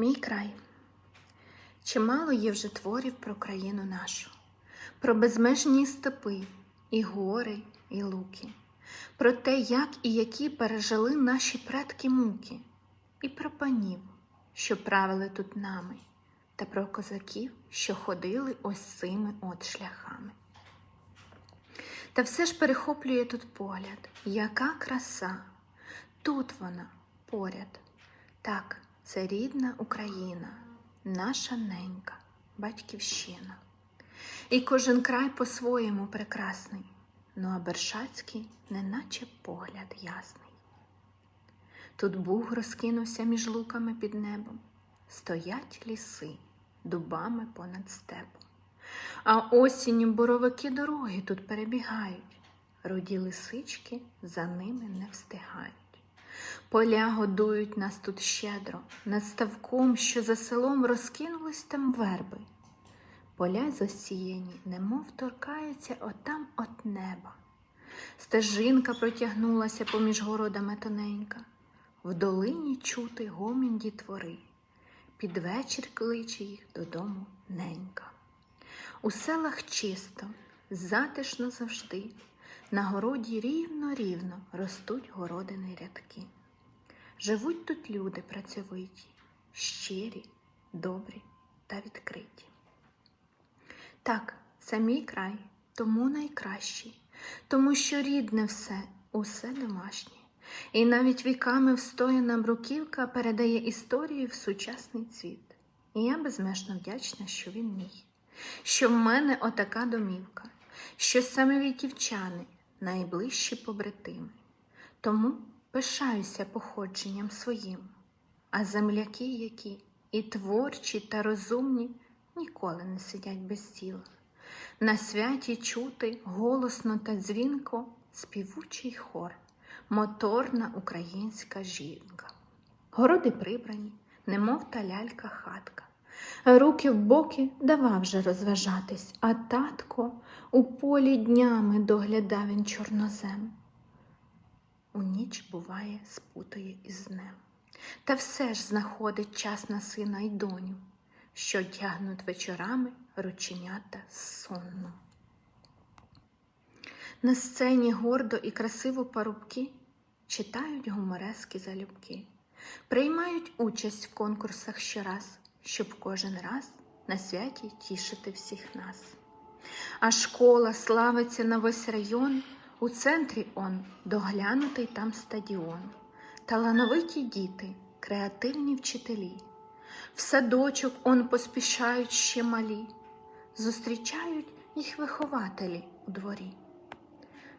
Мій край. Чимало є вже творів про країну нашу, про безмежні степи, і гори, і луки, про те, як і які пережили наші предки муки, і про панів, що правили тут нами, та про козаків, що ходили ось цими от шляхами. Та все ж перехоплює тут погляд, яка краса, тут вона поряд. Так, це рідна Україна, наша ненька, батьківщина. І кожен край по-своєму прекрасний, ну а Бершацький неначе погляд ясний. Тут Буг розкинувся між луками під небом, стоять ліси дубами понад степом. А осінню боровики дороги тут перебігають, руді лисички за ними не встигають. Поля годують нас тут щедро, над ставком, що за селом розкинулись там верби. Поля засіяні, немов торкаються отам от неба. Стежинка протягнулася поміж городами тоненька, в долині чути гомін дітвори. Під вечір кличе їх додому ненька. У селах чисто, затишно завжди, на городі рівно-рівно ростуть городини рядки. Живуть тут люди працьовиті, щирі, добрі та відкриті. Так, це мій край, тому найкращий, тому що рідне все, усе домашнє. І навіть віками встояна бруківка передає історію в сучасний цвіт. І я безмежно вдячна, що він мій, що в мене отака домівка, що саме вітівчани найближчі побратими. Тому пишаюся походженням своїм, а земляки, які і творчі, та розумні, ніколи не сидять без тіла. На святі чути голосно та дзвінко співучий хор, моторна українська жінка. Городи прибрані, немов та лялька хатка. Руки в боки давав вже розважатись, а татко у полі днями доглядав він чорнозем. У ніч, буває, спутає із днем. Та все ж знаходить час на сина й доню, що тягнуть вечорами рученята сонно. На сцені гордо і красиво парубки читають гуморески залюбки, приймають участь в конкурсах щораз, щоб кожен раз на святі тішити всіх нас. А школа славиться на весь район, у центрі он доглянутий там стадіон, талановиті діти, креативні вчителі, в садочок он поспішають ще малі, зустрічають їх вихователі у дворі.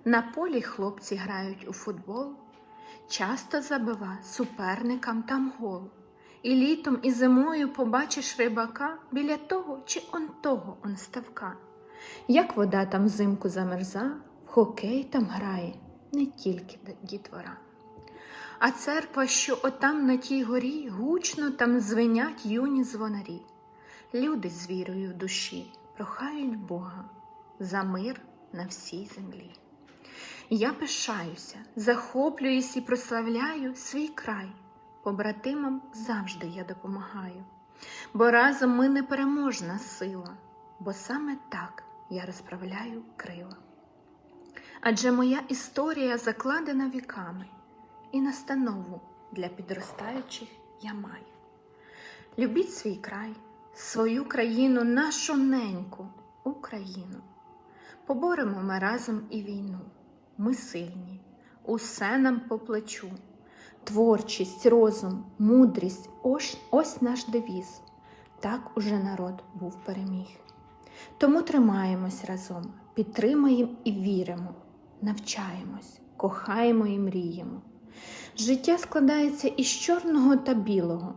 На полі хлопці грають у футбол, часто забива суперникам там гол. І літом, і зимою побачиш рибака біля того чи он того он ставка. Як вода там взимку замерза, в хокей там грає не тільки дітвора. А церква, що отам на тій горі, гучно там звенять юні звонарі. Люди з вірою в душі прохають Бога за мир на всій землі. Я пишаюся, захоплююсь і прославляю свій край. Побратимам завжди я допомагаю, бо разом ми непереможна сила, бо саме так я розправляю крила. Адже моя історія закладена віками, і настанову для підростаючих я маю. Любіть свій край, свою країну, нашу неньку, Україну. Поборемо ми разом і війну. Ми сильні, усе нам по плечу. Творчість, розум, мудрість ось, ось наш девіз. Так уже народ був переміг. Тому тримаємось разом, підтримаємо і віримо, навчаємось, кохаємо і мріємо. Життя складається із чорного та білого.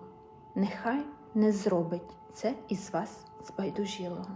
Нехай не зробить це із вас збайдужілого.